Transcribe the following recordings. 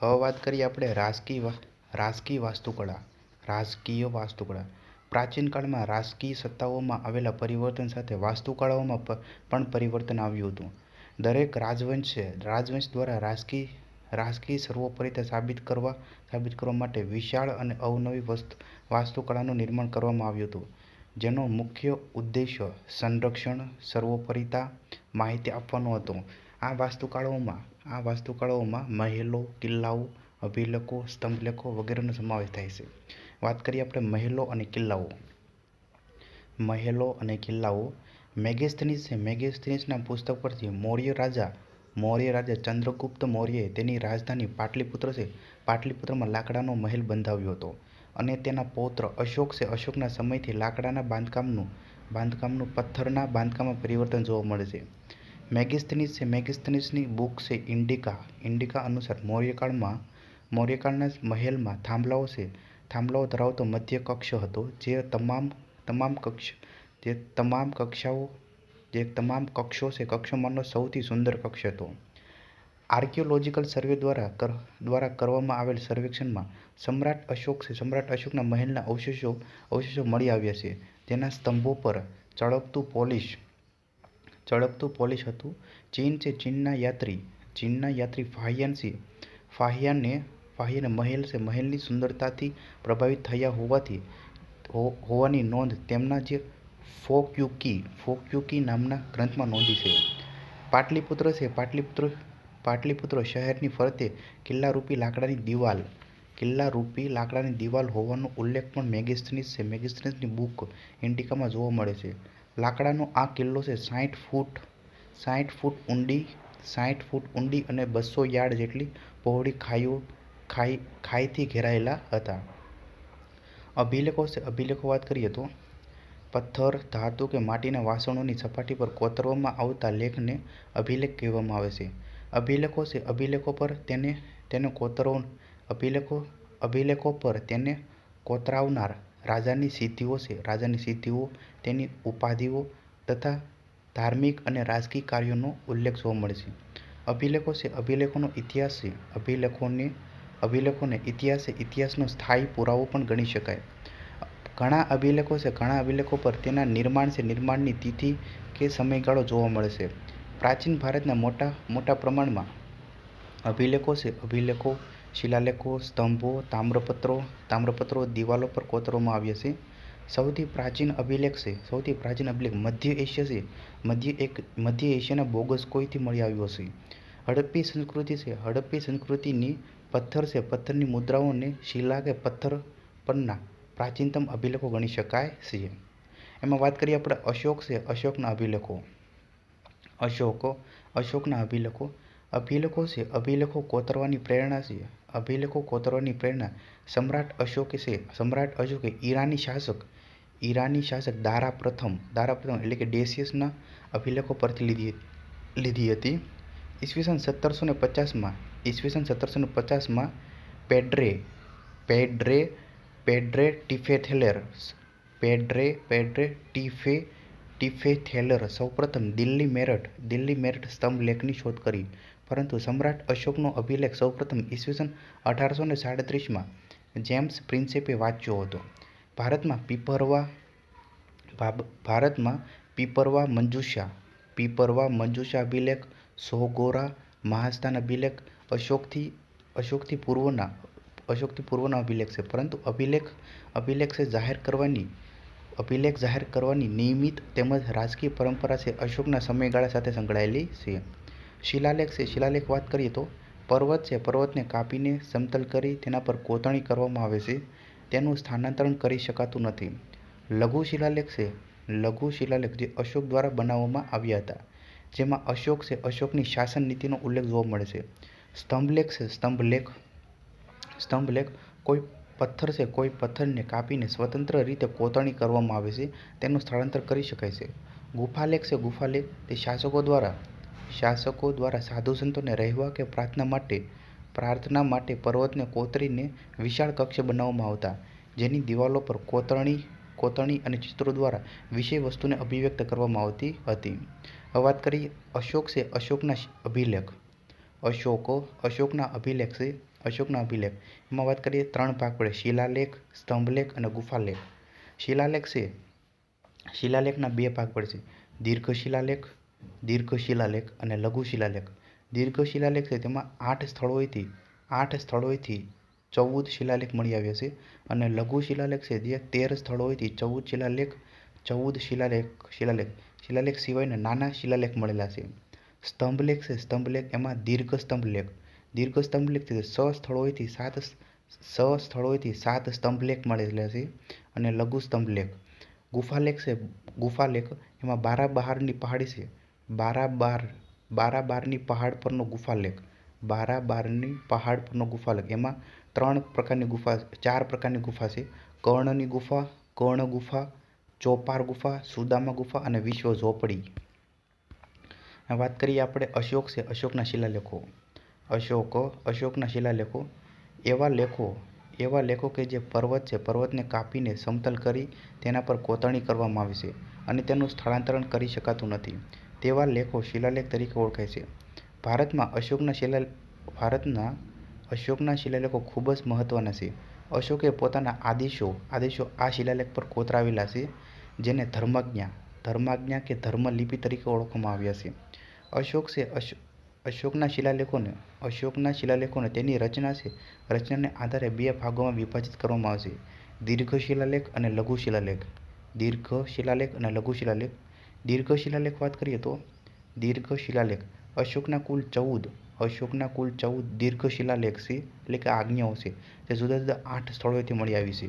હવે વાત કરીએ આપણે રાજકીય રાજકીય વાસ્તુકળા રાજકીય વાસ્તુકળા. પ્રાચીન કાળમાં રાજકીય સત્તાઓમાં આવેલા પરિવર્તન સાથે વાસ્તુકળાઓમાં પણ પરિવર્તન આવ્યું હતું. દરેક રાજવંશે રાજવંશ દ્વારા રાજકીય રાજકીય સર્વોપરિતા સાબિત કરવા સાબિત કરવા માટે વિશાળ અને અવનવી વાસ્તુકળાનું નિર્માણ કરવામાં આવ્યું હતું. જેનો મુખ્ય ઉદ્દેશ્ય સંરક્ષણ, સર્વોપરિતા માહિતી આપવાનો હતો. આ વાસ્તુકળાઓમાં આ વાસ્તુકળાઓમાં મહેલો, કિલ્લાઓ, અભિલેખો, સ્તંભલેખો વગેરેનો સમાવેશ થાય છે. વાત કરીએ આપણે મહેલો અને કિલ્લાઓ. મહેલો અને કિલ્લાઓ મેગેસ્થનીસ છે. મેગેસ્થનીસના પુસ્તક પરથી મૌર્ય રાજા મૌર્ય રાજા ચંદ્રગુપ્ત મૌર્યએ તેની રાજધાની પાટલીપુત્ર છે. પાટલીપુત્રમાં લાકડાનો મહેલ બંધાવ્યો હતો અને તેના પૌત્ર અશોક છે. અશોકના સમયથી લાકડાના બાંધકામનું બાંધકામનું પથ્થરના બાંધકામમાં પરિવર્તન જોવા મળે છે. મેગેસ્થનીસ છે મેગેસ્થનીસની બુક છે ઇન્ડિકા. ઇન્ડિકા અનુસાર મૌર્યકાળમાં, મૌર્યકાળના મહેલમાં થાંભલાઓ છે. થાંભલાઓ ધરાવતો મધ્ય કક્ષ હતો, જે તમામ તમામ કક્ષ, જે તમામ કક્ષાઓ, જે તમામ કક્ષો છે, કક્ષોમાંનો સૌથી સુંદર કક્ષ હતો. આર્કિયોલોજિકલ સર્વે દ્વારા દ્વારા કરવામાં આવેલ સર્વેક્ષણમાં સમ્રાટ અશોક છે. સમ્રાટ અશોકના મહેલના અવશેષો અવશેષો મળી આવ્યા છે. તેના સ્તંભો પર ચળકતું પોલિશ ચળકતું પોલિશ હતું. ચીન છે ચીનના યાત્રી. ચીનના યાત્રી ફાહિયાન છે. ફાહિયાને ફાહિયાને મહેલ છે. મહેલની સુંદરતાથી પ્રભાવિત થયા હોવાથી હોવાની નોંધ તેમના જે ફોક્યુકી ફોક્યુકી નામના ગ્રંથમાં નોંધી છે. પાટલીપુત્ર છે. પાટલીપુત્ર પાટલીપુત્ર શહેરની ફરતે કિલ્લારૂપી લાકડાની દિવાલ. કિલ્લારૂપી લાકડાની દિવાલ હોવાનો ઉલ્લેખ પણ મેગેસ્થનીસ છે. મેગેસ્થનીસની બુક ઇન્ડિકામાં જોવા મળે છે. લાકડાનો આ કિલ્લો છે સાઠ ફૂટ સાઠ ફૂટ ઊંડી સાઠ ફૂટ ઊંડી અને બસો યાર્ડ જેટલી પહોળી ખાઈઓ ખાઈ, ખાઈથી ઘેરાયેલા હતા. અભિલેખો છે, અભિલેખો વાત કરીએ તો, પથ્થર, ધાતુ કે માટીના વાસણોની સપાટી પર કોતરવામાં આવતા લેખને અભિલેખ કહેવામાં આવે છે. અભિલેખો છે, અભિલેખો પર તેને તેને કોતરવ, અભિલેખો અભિલેખો પર તેને કોતરાવનાર રાજાની સિદ્ધિઓ છે. રાજાની સિદ્ધિઓ, તેની ઉપાધિઓ તથા ધાર્મિક અને રાજકીય કાર્યોનો ઉલ્લેખ જોવા મળે છે. અભિલેખો છે. અભિલેખોનો ઇતિહાસ છે. અભિલેખોને અભિલેખોને ઇતિહાસે ઇતિહાસનો સ્થાયી પુરાવો પણ ગણી શકાય. ઘણા અભિલેખો છે. ઘણા અભિલેખો પર તેના નિર્માણ છે. નિર્માણની તિથિ કે સમયગાળો જોવા મળે છે. પ્રાચીન ભારતના મોટા મોટા પ્રમાણમાં અભિલેખો છે. અભિલેખો શિલાલેખો, સ્તંભો, તામ્રપત્રો તામ્રપત્રો દિવાલો પર કોતરવામાં આવ્યા છે. સૌથી પ્રાચીન અભિલેખ છે. સૌથી પ્રાચીન અભિલેખ મધ્ય એશિયા છે. મધ્ય એક, મધ્ય એશિયાના બોગસ કોઈથી મળી આવ્યો છે? હડપ્પી સંસ્કૃતિ છે. હડપ્પી સંસ્કૃતિની પથ્થર છે. પથ્થરની મુદ્રાઓને શિલા કે પથ્થર પરના પ્રાચીનતમ અભિલેખો ગણી શકાય છે. એમાં વાત કરીએ આપણે અશોક છે. અશોકના અભિલેખો. અશોકો, અશોકના અભિલેખો. અભિલેખો છે. અભિલેખો કોતરવાની પ્રેરણા છે. અભિલેખો કોતરવાની પ્રેરણા. સમ્રાટ અશોકે છે. સમ્રાટ અશોકે ઈરાની શાસક ઈરાની શાસક દારા પ્રથમ દારા પ્રથમ એટલે કે ડેસિયસના અભિલેખો પરથી લીધી લીધી હતી. ઈસવીસન સત્તરસો ને પચાસમાં, ઈસવીસન સત્તરસો ને પચાસમાં પેડ્રે પેડ્રે પેડ્રે ટીફેથેલેર, પેડ્રે પેડ્રે ટીફે ટીફે થેલર સૌપ્રથમ દિલ્હી મેરઠ દિલ્હી મેરઠ સ્તંભ લેખની શોધ કરી. પરંતુ સમ્રાટ અશોકનો અભિલેખ સૌપ્રથમ ઈસવીસન અઢારસો ને સાડત્રીસમાં જેમ્સ પ્રિન્સેપે વાંચ્યો હતો. ભારતમાં પીપરવા ભારતમાં પીપરવા મંજુષા પીપરવા મંજુષા અભિલેખ, સોગોરા મહાસ્થાન અભિલેખ, અશોકથી અશોકથી પૂર્વના અશોકથી પૂર્વના અભિલેખ છે. પરંતુ અભિલેખ અભિલેખ છે જાહેર કરવાની, અભિલેખ જાહેર કરવાની નિયમિત તેમજ રાજકીય પરંપરા છે અશોકના સમયગાળા સાથે સંકળાયેલી છે. શિલાલેખ છે, શિલાલેખ વાત કરીએ તો પર્વત છે, પર્વતને કાપીને સમતલ કરી તેના પર કોતરણી કરવામાં આવે છે. તેનું સ્થાનાંતરણ કરી શકાતું નથી. લઘુ શિલાલેખ છે, લઘુ શિલાલેખ જે અશોક દ્વારા બનાવવામાં આવ્યા હતા, જેમાં અશોક છે, અશોકની શાસન નીતિનો ઉલ્લેખ જોવા મળે છે. સ્તંભલેખ છે, સ્તંભલેખ સ્તંભલેખ કોઈ પથ્થર છે, કોઈ પથ્થરને કાપીને સ્વતંત્ર રીતે કોતરણી કરવામાં આવે છે, તેનું સ્થળાંતર કરી શકાય છે. ગુફાલેખ છે, ગુફાલેખ તે શાસકો દ્વારા શાસકો દ્વારા સાધુ સંતોને રહેવા કે પ્રાર્થના માટે પ્રાર્થના માટે પર્વતને કોતરીને વિશાળ કક્ષ બનાવવામાં આવતા, જેની દિવાલો પર કોતરણી કોતરણી અને ચિત્રો દ્વારા વિષય વસ્તુને અભિવ્યક્ત કરવામાં આવતી હતી. હવે વાત કરીએ અશોક છે અશોકના અભિલેખ. અશોકો, અશોકના અભિલેખ છે અશોકના અભિલેખ. એમાં વાત કરીએ ત્રણ ભાગ પડે, શિલાલેખ, સ્તંભલેખ અને ગુફાલેખ. શિલાલેખ છે શિલાલેખના બે ભાગ પડશે દીર્ઘ શિલાલેખ દીર્ઘ શિલાલેખ અને લઘુ શિલાલેખ દીર્ઘ શિલાલેખ છે તેમાં આઠ સ્થળોએથી આઠ સ્થળોએથી ચૌદ શિલાલેખ મળી આવ્યા છે અને લઘુ શિલાલેખ છે જે તેર સ્થળોએથી ચૌદ શિલાલેખ ચૌદ શિલાલેખ શિલાલેખ શિલાલેખ સિવાયના નાના શિલાલેખ મળેલા છે. સ્તંભલેખ છે, સ્તંભલેખ એમાં દીર્ઘ સ્તંભલેખ દીર્ઘ સ્તંભલેખ છે સ સ્થળોએથી સાત સ સ્થળોએથી સાત સ્તંભલેખ મળેલા છે અને લઘુ સ્તંભલેખ ગુફાલેખ છે, ગુફાલેખ એમાં બારા બહારની પહાડી છે. બારા બાર બારા બારની પહાડ પરનો ગુફાલેખ બારા બારની પહાડ પરનો ગુફાલેખ એમાં ત્રણ પ્રકારની ગુફા, ચાર પ્રકારની ગુફા છે. કર્ણની ગુફા, કર્ણ ગુફા, ચોપાર ગુફા, સુદામા ગુફા અને વિશ્વ ઝોપડી. વાત કરીએ આપણે અશોક છે, અશોકના શિલાલેખો. અશોક, અશોકના શિલાલેખો. એવા લેખો એવા લેખો કે જે પર્વત છે, પર્વતને કાપીને સમતલ કરી તેના પર કોતરણી કરવામાં આવી છે અને તેનું સ્થળાંતરણ કરી શકાતું નથી. તેવા લેખો શિલાલેખ તરીકે ઓળખાય છે. ભારતમાં અશોકના શિલા, ભારતના અશોકના શિલાલેખો ખૂબ જ મહત્ત્વના છે. અશોકે પોતાના આદેશો આદેશો આ શિલાલેખ પર કોતરાવેલા છે, જેને ધર્માજ્ઞા ધર્માજ્ઞા કે ધર્મલિપિ તરીકે ઓળખવામાં આવ્યા છે. અશોક છે અશોકના શિલાલેખોને અશોકના શિલાલેખોને તેની રચના છે, રચનાને આધારે બે ભાગોમાં વિભાજિત કરવામાં આવશે. દીર્ઘ શિલાલેખ અને લઘુ શિલાલેખ. દીર્ઘ શિલાલેખ અને લઘુ શિલાલેખ દીર્ઘ શિલાલેખ વાત કરીએ તો દીર્ઘ શિલાલેખ અશોકના કુલ ચૌદ, અશોકના કુલ ચૌદ દીર્ઘ શિલાલેખ છે, એટલે કે આજ્ઞાઓ છે તે જુદા જુદા આઠ સ્થળોએથી મળી આવી છે.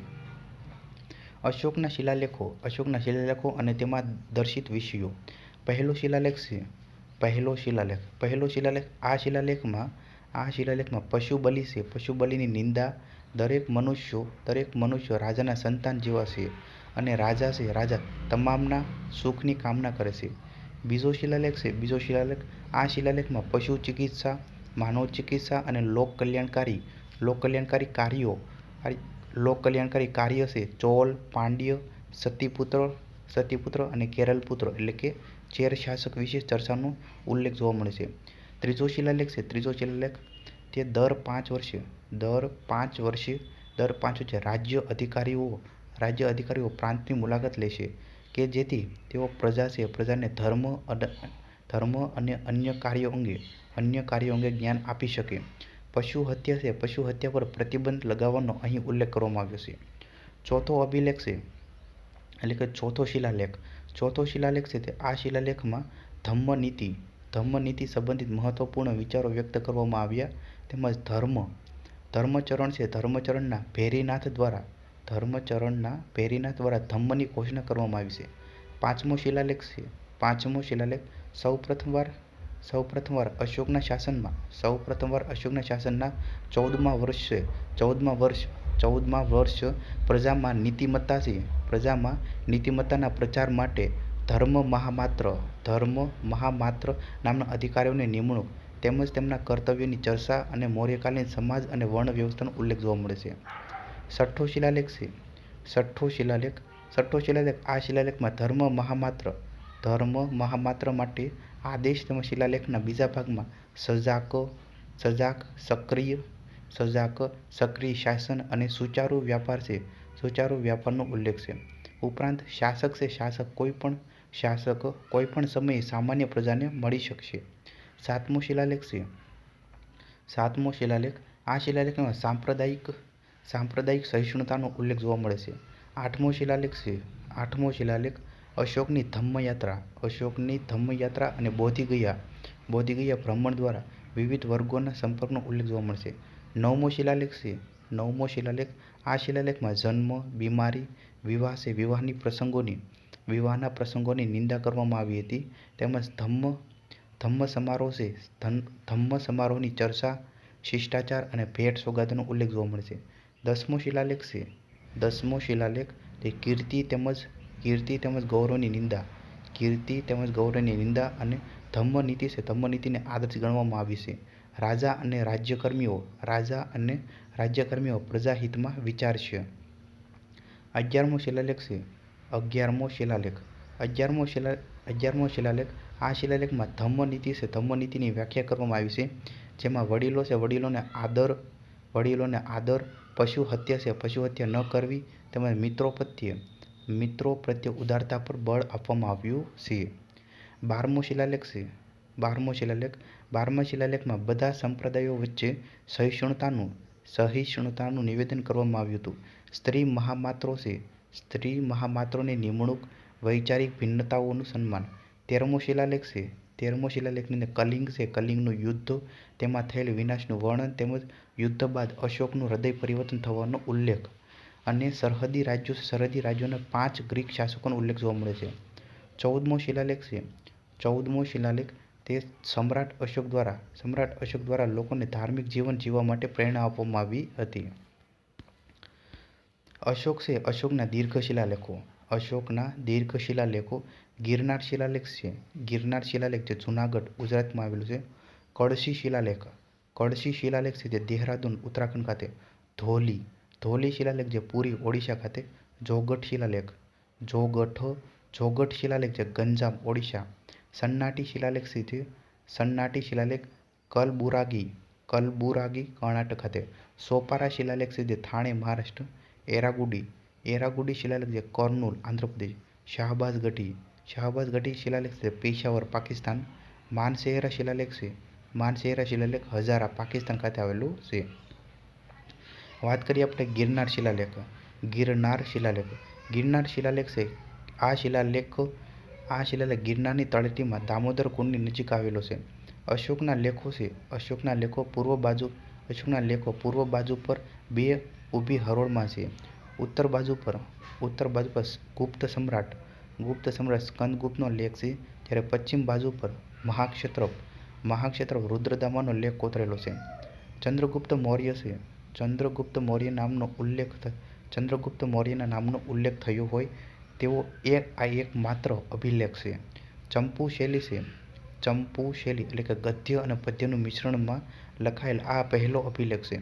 અશોકના શિલાલેખો અશોકના શિલાલેખો અને તેમાં દર્શિત વિષયો. પહેલો શિલાલેખ છે, પહેલો શિલાલેખ. પહેલો શિલાલેખ, આ શિલાલેખમાં આ શિલાલેખમાં પશુ બલિ છે. પશુ બલિની નિંદા દરેક મનુષ્યો દરેક મનુષ્યો રાજાના સંતાન જેવા છે અને રાજા છે, રાજા તમામના સુખની કામના કરે છે. બીજો શિલાલેખ છે. બીજો શિલાલેખ, આ શિલાલેખમાં પશુ ચિકિત્સા, માનવ ચિકિત્સા અને લોક કલ્યાણકારી લોક કલ્યાણકારી કાર્યો લોક કલ્યાણકારી કાર્ય છે. ચોલ, પાંડ્ય, સતીપુત્ર સતીપુત્ર અને કેરલપુત્ર એટલે કે ચેર શાસક વિશે ચર્ચાનો ઉલ્લેખ જોવા મળે છે. ત્રીજો શિલાલેખ છે. ત્રીજો શિલાલેખ, તે દર પાંચ વર્ષે, દર પાંચ વર્ષે, દર પાંચ વર્ષે રાજ્ય અધિકારીઓ રાજ્ય અધિકારીઓ પ્રાંતની મુલાકાત લેશે કે જેથી તેઓ પ્રજા છે, પ્રજાને ધર્મ ધર્મ અને અન્ય કાર્યો અંગે, અન્ય કાર્યો અંગે જ્ઞાન આપી શકે. પશુ હત્યા છે, પશુ હત્યા પર પ્રતિબંધ લગાવવાનો અહીં ઉલ્લેખ કરવામાં આવ્યો છે. ચોથો અભિલેખ છે, એટલે કે ચોથો શિલાલેખ. ચોથો શિલાલેખ છે તે આ શિલાલેખમાં ધમ્મનીતિ ધમ્મનીતિ સંબંધિત મહત્વપૂર્ણ વિચારો વ્યક્ત કરવામાં આવ્યા. તેમજ ધર્મ, ધર્મચરણ છે, ધર્મચરણના ભેરીનાથ દ્વારા ધર્મચરણના પેરીના દ્વારા ધમ્મની ઘોષણા કરવામાં આવી છે. પાંચમો શિલાલેખ છે. પાંચમો શિલાલેખ સૌ પ્રથમવાર સૌ પ્રથમવાર અશોકના શાસનમાં સૌ પ્રથમવાર અશોકના શાસનના ચૌદમા વર્ષે ચૌદમા વર્ષ ચૌદમા વર્ષ પ્રજામાં નીતિમત્તા છે. પ્રજામાં નીતિમત્તાના પ્રચાર માટે ધર્મ મહામાત્ર ધર્મ મહામાત્ર નામના અધિકારીઓની નિમણૂક તેમજ તેમના કર્તવ્યોની ચર્ચા અને મૌર્યકાલીન સમાજ અને વર્ણ વ્યવસ્થાનો ઉલ્લેખ જોવા મળે છે. છઠ્ઠો શિલાલેખ છે છઠ્ઠો શિલાલેખ છઠ્ઠો શિલાલેખ આ શિલાલેખમાં ધર્મ મહામાત્ર ધર્મ મહામાત્ર માટે આદેશ તેમજ શિલાલેખના બીજા ભાગમાં સજાક સજાક સક્રિય સજાક સક્રિય શાસન અને સુચારુ વ્યાપાર છે સુચારુ વ્યાપારનો ઉલ્લેખ છે. ઉપરાંત શાસક છે શાસક કોઈ પણ શાસક કોઈ પણ સમયે સામાન્ય પ્રજાને મળી શકશે. સાતમો શિલાલેખ છે. સાતમો શિલાલેખ, આ શિલાલેખમાં સાંપ્રદાયિક સાંપ્રદાયિક સહિષ્ણુતાનો ઉલ્લેખ જોવા મળે છે. આઠમો શિલાલેખ છે. આઠમો શિલાલેખ, અશોકની ધમ્મયાત્રા અશોકની ધમ્મયાત્રા અને બોધિગયા. બોધિગયા ભ્રમણ દ્વારા વિવિધ વર્ગોના સંપર્કનો ઉલ્લેખ જોવા મળશે નવમો શિલાલેખ છે. નવમો શિલાલેખ, આ શિલાલેખમાં જન્મ, બીમારી, વિવાહ છે. વિવાહની પ્રસંગોની, વિવાહના પ્રસંગોની નિંદા કરવામાં આવી હતી. તેમજ ધમ્મ ધમ્મ સમારોહ છે. ધમ્મ સમારોહની ચર્ચા, શિષ્ટાચાર અને ભેટ સોગાદનો ઉલ્લેખ જોવા મળશે દસમો શિલાલેખ છે. દસમો શિલાલેખ તે કીર્તિ તેમજ કીર્તિ તેમજ ગૌરવની નિંદા. કીર્તિ તેમજ ગૌરવની નિંદા અને ધમ્મનીતિ છે. ધમ્મનીતિને આદર્શ ગણવામાં આવી છે. રાજા અને રાજ્યકર્મીઓ, રાજા અને રાજ્યકર્મીઓ પ્રજાહિતમાં વિચારશે અગિયારમો શિલાલેખ છે. અગિયારમો શિલાલેખ. અગિયારમો શિલા, અગિયારમો શિલાલેખ આ શિલાલેખમાં ધમ્મનીતિ છે. ધમ્મનીતિની વ્યાખ્યા કરવામાં આવી છે. જેમાં વડીલો છે. વડીલોને આદર વડીલોને આદર પશુ હત્યા છે. પશુ હત્યા ન કરવી તેમજ મિત્રો પ્રત્યે મિત્રો પ્રત્યે ઉદારતા પર બળ આપવામાં આવ્યું છે. બારમો શિલાલેખ છે. બારમો શિલાલેખ. બારમા શિલાલેખમાં બધા સંપ્રદાયો વચ્ચે સહિષ્ણુતાનું સહિષ્ણુતાનું નિવેદન કરવામાં આવ્યું હતું. સ્ત્રી મહામાત્રો છે. સ્ત્રી મહામાત્રોની નિમણૂક, વૈચારિક ભિન્નતાઓનું સન્માન. તેરમો શિલાલેખ છે. તેરમો શિલાલેખની અંદર કલિંગ છે, કલિંગનું યુદ્ધ. તેમાં થયેલ વિનાશનું વર્ણન તેમજ યુદ્ધ બાદ અશોકનું હૃદય પરિવર્તન થવાનો ઉલ્લેખ. અને સરહદી રાજ્યો સરહદી રાજ્યોના પાંચ ગ્રીક શાસકોનો ઉલ્લેખ જોવા મળે છે. ચૌદમો શિલાલેખ છે. ચૌદમો શિલાલેખ તે સમ્રાટ અશોક દ્વારા, સમ્રાટ અશોક દ્વારા લોકોને ધાર્મિક જીવન જીવવા માટે પ્રેરણા આપવામાં આવી હતી. અશોક છે, અશોકના દીર્ઘ શિલાલેખો અશોકના દીર્ઘ શિલાલેખો ગિરનાર શિલાલેખ છે. ગિરનાર શિલાલેખ જે જુનાગઢ, ગુજરાતમાં આવેલું છે. કળશી શિલાલેખ. કળશી શિલાલેખ છે જે દેહરાદૂન, ઉત્તરાખંડ ખાતે ધોલી. ધોલી શિલાલેખ જે પુરી ઓડિશા ખાતે જોગઠ શિલાલેખ. જોગઠ જોગઠ શિલાલેખ છે ગંજામ, ઓડિશા. સન્નાટી શિલાલેખ જે સન્નાટી શિલાલેખ કલબુરાગી કલબુરાગી કર્ણાટક ખાતે. સોપારા શિલાલેખ છે જે થાણે, મહારાષ્ટ્ર. એરાગુડી. એરાગુડી શિલાલેખ જે કર્નુલ, આંધ્રપ્રદેશ. શાહબાઝ ગઢી. શાહબાઝ ગઢી શિલાલેખ છે પેશાવર પાકિસ્તાન માનસેહરા શિલાલેખ છે માનસેહરા શિલાલેખ હજારા પાકિસ્તાન ખાતે આવેલું છે વાત કરીએ આપણે ગિરનાર શિલાલેખ ગિરનાર શિલાલેખ ગિરનાર શિલાલેખ છે આ શિલાલેખ આ શિલાલેખ ગિરનારની તળેટીમાં દામોદર કુંડની નજીક આવેલો છે અશોકના લેખો છે અશોકના લેખો પૂર્વ બાજુ અશોકના લેખો પૂર્વ બાજુ પર બે ઊભી હરોળમાં છે ઉત્તર બાજુ પર ઉત્તર બાજુ પર ગુપ્ત સમ્રાટ ગુપ્ત સમ્રાટ સ્કંદગુપ્તનો લેખ છે, જ્યારે પશ્ચિમ બાજુ પર મહાક્ષેત્રપ મહાક્ષેત્રપ રુદ્રદામાનો લેખ કોતરેલો છે. ચંદ્રગુપ્ત મૌર્ય છે. ચંદ્રગુપ્ત મૌર્ય નામનો ઉલ્લેખ ચંદ્રગુપ્ત મૌર્યના નામનો ઉલ્લેખ થયો હોય, તેવો એક આ એક માત્ર અભિલેખ છે. ચંપુ શૈલી છે. ચંપુ શૈલી એટલે કે ગદ્ય અને પદ્યનું મિશ્રણમાં લખાયેલ આ પહેલો અભિલેખ છે.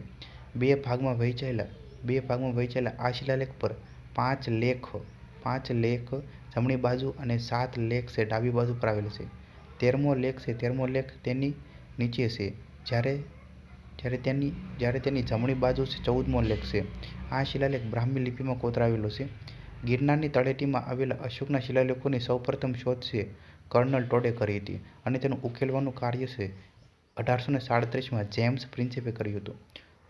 બે ભાગમાં વહેંચાયેલા, બે ભાગમાં વહેંચાયેલા આ શિલાલેખ પર પાંચ લેખ પાંચ લેખ જમણી બાજુ અને સાત લેખ છે, ડાબી બાજુ પર છે. તેરમો લેખ છે, તેરમો લેખ તેની નીચે છે. જ્યારે જ્યારે તેની જ્યારે તેની જમણી બાજુ છે, ચૌદમો લેખ છે. આ શિલાલેખ બ્રાહ્મી લિપિમાં કોતરાવેલો છે. ગિરનારની તળેટીમાં આવેલા અશોકના શિલાલેખોની સૌપ્રથમ શોધ છે, કર્નલ ટોડે કરી હતી અને તેનું ઉકેલવાનું કાર્ય છે, અઢારસો ને સાડત્રીસમાં જેમ્સ પ્રિન્સેપે કર્યું હતું.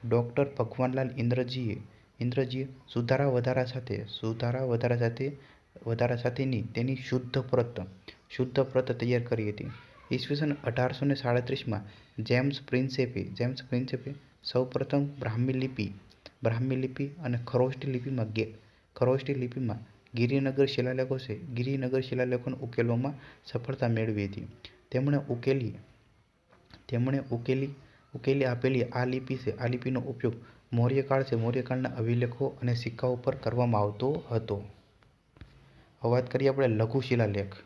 ડૉક્ટર ભગવાનલાલ ઇન્દ્રજીએ ઇન્દ્રજીએ સુધારા વધારા સાથે, સુધારા વધારા સાથે વધારા સાથેની તેની શુદ્ધ પ્રત શુદ્ધ પ્રત તૈયાર કરી હતી. ઈસવીસન અઢારસો ને સાડત્રીસમાં જેમ્સ પ્રિન્સેપે જેમ્સ પ્રિન્સેપે સૌપ્રથમ બ્રાહ્મી લિપિ બ્રાહ્મી લિપિ અને ખરોષ્ટી લિપિમાં ગે ખરોષ્ટી લિપિમાં ગિરિનગર શિલાલેખો છે. ગિરિનગર શિલાલેખોને ઉકેલવામાં સફળતા મેળવી હતી. તેમણે ઉકેલી તેમણે ઉકેલી ઉકેલી આપેલી આ લિપિ છે. આ લિપિનો ઉપયોગ મૌર્યકાળ છે. મૌર્યકાળના અભિલેખો અને સિક્કાઓ પર કરવામાં આવતો હતો. હવે વાત કરીએ આપણે લઘુ શિલાલેખ